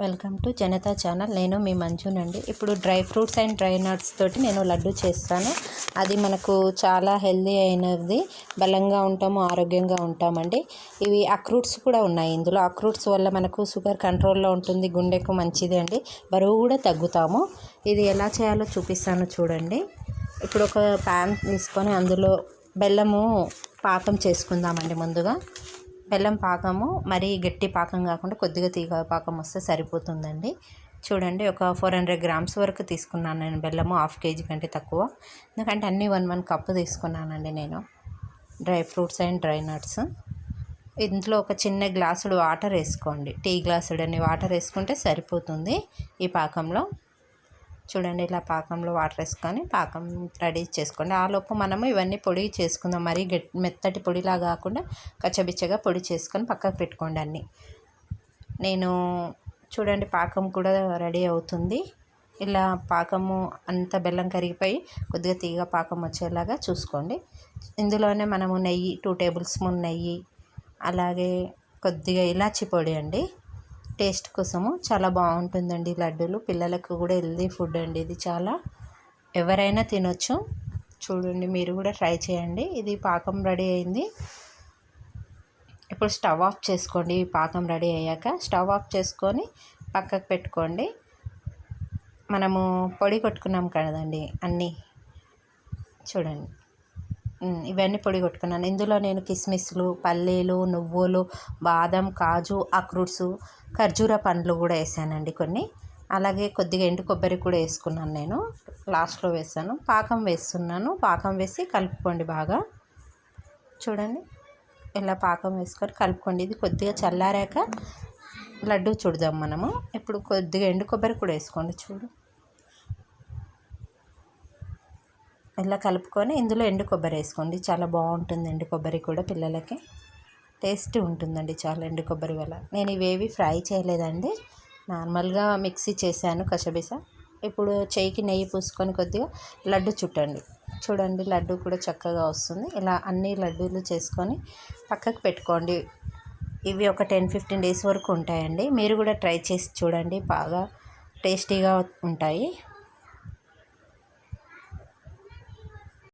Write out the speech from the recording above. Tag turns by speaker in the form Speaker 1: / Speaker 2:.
Speaker 1: Welcome to Janata channel. నేను మీ మంజునండి. ఇప్పుడు dry fruits and dry nuts తోటి నేను లడ్డు చేస్తాను. అది మనకు చాలా హెల్దీ అయినది. బలంగా ఉంటాము ఆరోగ్యంగా ఉంటామండి. ఇవి అక్రూట్స్ కూడా ఉన్నాయి ఇందులో. అక్రూట్స్ వల్ల మనకు షుగర్ కంట్రోల్లో ఉంటుంది గుండెకు మంచిది అండి. బరువు కూడా తగ్గుతాము. ఇది ఎలా చేయాలో చూపిస్తాను చూడండి. ఇప్పుడు ఒక ప్యాన్ తీసుకొని అందులో బెల్లము పాకం చేసుకుందామండి ముందుగా. బెల్లం పాకము మరీ గట్టి పాకం కాకుండా కొద్దిగా తీగ పాకం వస్తే సరిపోతుందండి. చూడండి ఒక ఫోర్ హండ్రెడ్ గ్రామ్స్ వరకు తీసుకున్నాను నేను బెల్లము హాఫ్ కేజీ కంటే తక్కువ. ఎందుకంటే అన్నీ వన్ వన్ కప్పు తీసుకున్నానండి నేను. Dry fruits and dry nuts. ఇంట్లో ఒక చిన్న గ్లాసుడు వాటర్ వేసుకోండి. టీ గ్లాసుడని అని వాటర్ వేసుకుంటే సరిపోతుంది ఈ పాకంలో. చూడండి ఇలా పాకంలో వాటర్ వేసుకొని పాకం రెడీ చేసుకోండి. ఆలోపు మనము ఇవన్నీ పొడి చేసుకుందాం. మరీ గట్ మెత్తటి పొడిలా కాకుండా కచ్చబిచ్చగా పొడి చేసుకొని పక్కకు పెట్టుకోండి అన్నీ. నేను చూడండి పాకం కూడా రెడీ అవుతుంది. ఇలా పాకము అంత బెల్లం కరిగిపోయి కొద్దిగా తీగ పాకం వచ్చేలాగా చూసుకోండి. ఇందులోనే మనము నెయ్యి టూ టేబుల్ స్పూన్ నెయ్యి అలాగే కొద్దిగా ఇలాచి పొడి అండి. టేస్ట్ కోసము చాలా బాగుంటుందండి లడ్డూలు. పిల్లలకు కూడా హెల్దీ ఫుడ్ అండి ఇది చాలా. ఎవరైనా తినొచ్చు. చూడండి మీరు కూడా ట్రై చేయండి. ఇది పాకం రెడీ అయింది. ఇప్పుడు స్టవ్ ఆఫ్ చేసుకోండి. పాకం రెడీ అయ్యాక స్టవ్ ఆఫ్ చేసుకొని పక్కకు పెట్టుకోండి. మనము పొడి కొట్టుకున్నాం కదండి అన్నీ. చూడండి. ఇవన్నీ పొడి కొట్టుకున్నాను. ఇందులో నేను కిస్మిస్లు పల్లీలు నువ్వులు బాదం కాజు అక్రూట్స్ ఖర్జూర పండ్లు కూడా వేసానండి కొన్ని. అలాగే కొద్దిగా ఎండు కొబ్బరి కూడా వేసుకున్నాను నేను. లాస్ట్లో వేసాను. పాకం వేస్తున్నాను. పాకం వేసి కలుపుకోండి బాగా. చూడండి ఇలా పాకం వేసుకొని కలుపుకోండి. ఇది కొద్దిగా చల్లారాక లడ్డు చూడదాం మనము. ఇప్పుడు కొద్దిగా ఎండు కొబ్బరి కూడా వేసుకోండి చూడు. ఇలా కలుపుకొని ఇందులో ఎండు కొబ్బరి వేసుకోండి. చాలా బాగుంటుంది ఎండు కొబ్బరి కూడా పిల్లలకి. టేస్ట్ ఉంటుందండి చాలా ఎండు కొబ్బరి వల్ల. నేను ఇవేవి ఫ్రై చేయలేదండి. నార్మల్గా మిక్సీ చేశాను కషబిస. ఇప్పుడు చేయికి నెయ్యి పూసుకొని కొద్దిగా లడ్డు చుట్టండి. చూడండి లడ్డు కూడా చక్కగా వస్తుంది. ఇలా అన్ని లడ్డూలు చేసుకొని పక్కకు పెట్టుకోండి. ఇవి ఒక టెన్ ఫిఫ్టీన్ డేస్ వరకు ఉంటాయండి. మీరు కూడా ట్రై చేసి చూడండి. బాగా టేస్టీగా ఉంటాయి.